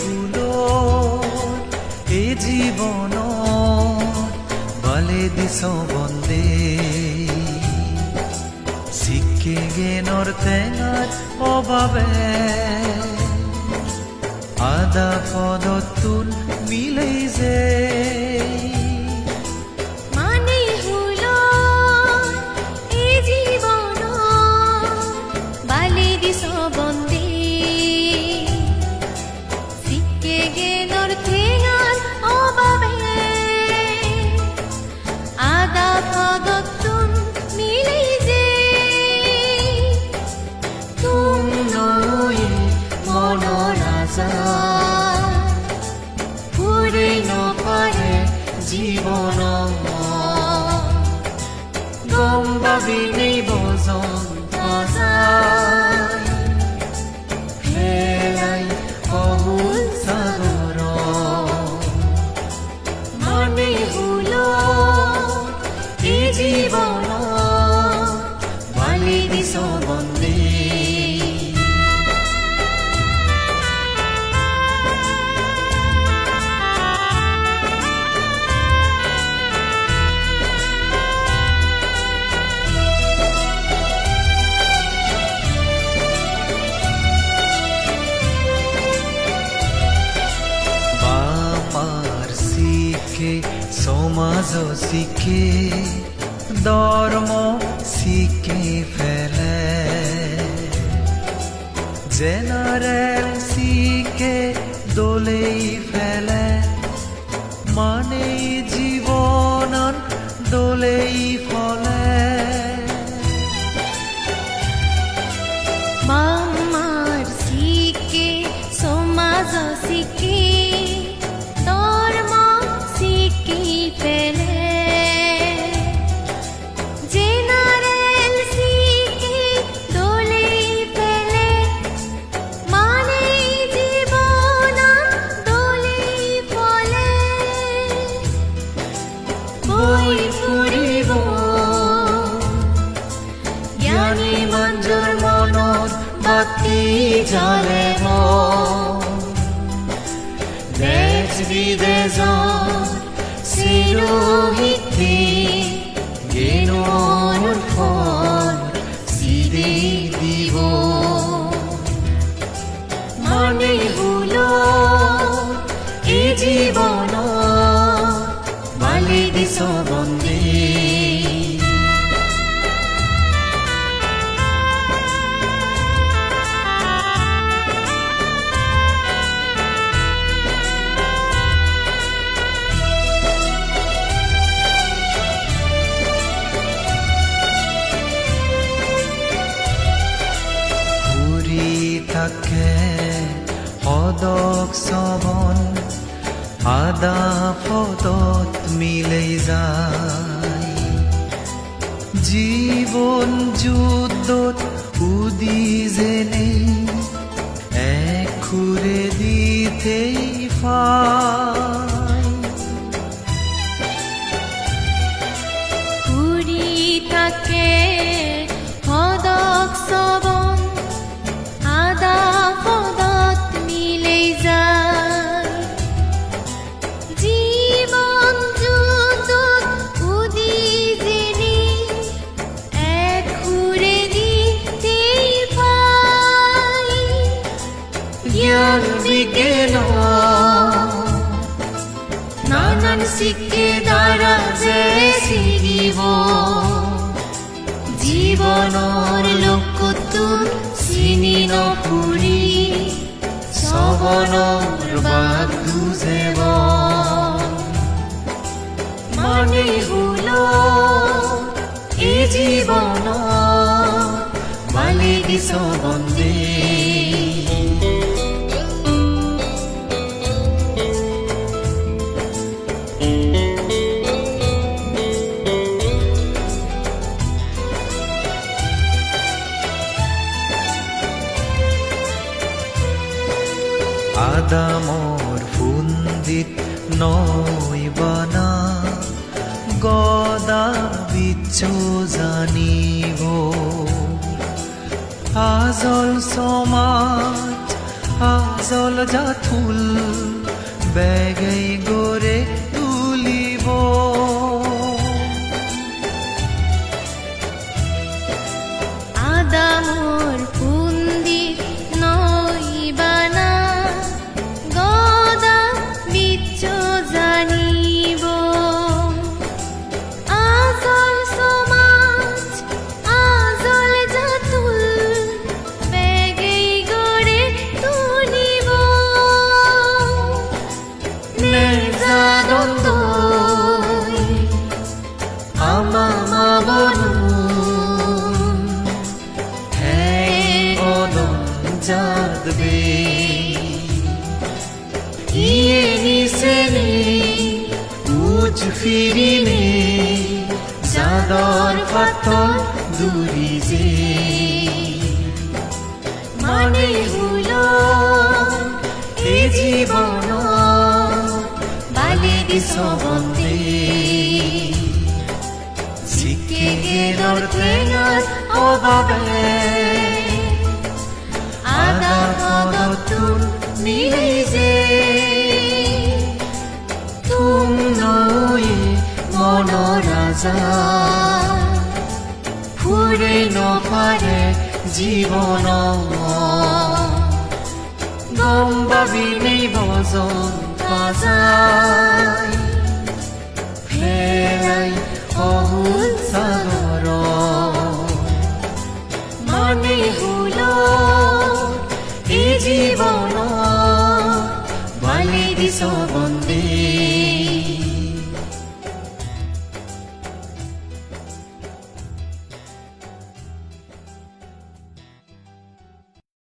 হলো এ জীবন বলে দিস বন্দে। শিখে গেনর তেঙার অভাবে আদা পদতুন মিলেই যে গম ভাবিনি সমাজ শিখে ধর্ম শিখে ফেলে। জেনারেল শিখে দোলেই ফেলে। মানে জীবন দোলেই ফলে। জ্ঞানী মঞ্জুর মনত বাতি জ্বলে দেশ বিদেশ দিব। মানে হলো এই জীবন পদত মিলে যায়। জীবন যুদ্ধত উদি জেনে এক খুরে দিতেই ফাই বিজ্ঞান নানান শিক্ষে দ্বারা যে শিকিব জীৱনৰ লক্ষ্যটোৰ চিনি নফুৰি সবনৰ বাদ দুজেব মানে হলো এই জীবন মালি দিছ আদামৰ ফুন্দিত নৈ বানা, গদা বিচ্ছু জানিব। আজল সমাজ, আজল জাথুল বেগেই গড়ে তুলিব। আদামর উজ ফিরিনে জাদর পাতর দূরি যে। মানে হলো এ জীবন বালে দিছ বন্দে শিখে গেলর তেঙার অভাবে। আদা পদতুন নিজে রাজা। ফুৰে নপাৰে জীৱন গম পাবিনি ভজন পাজাই ফেৰাই অহুল সাগৰ মানে হলো এই জীবন। বালি দিছ বন্ধু।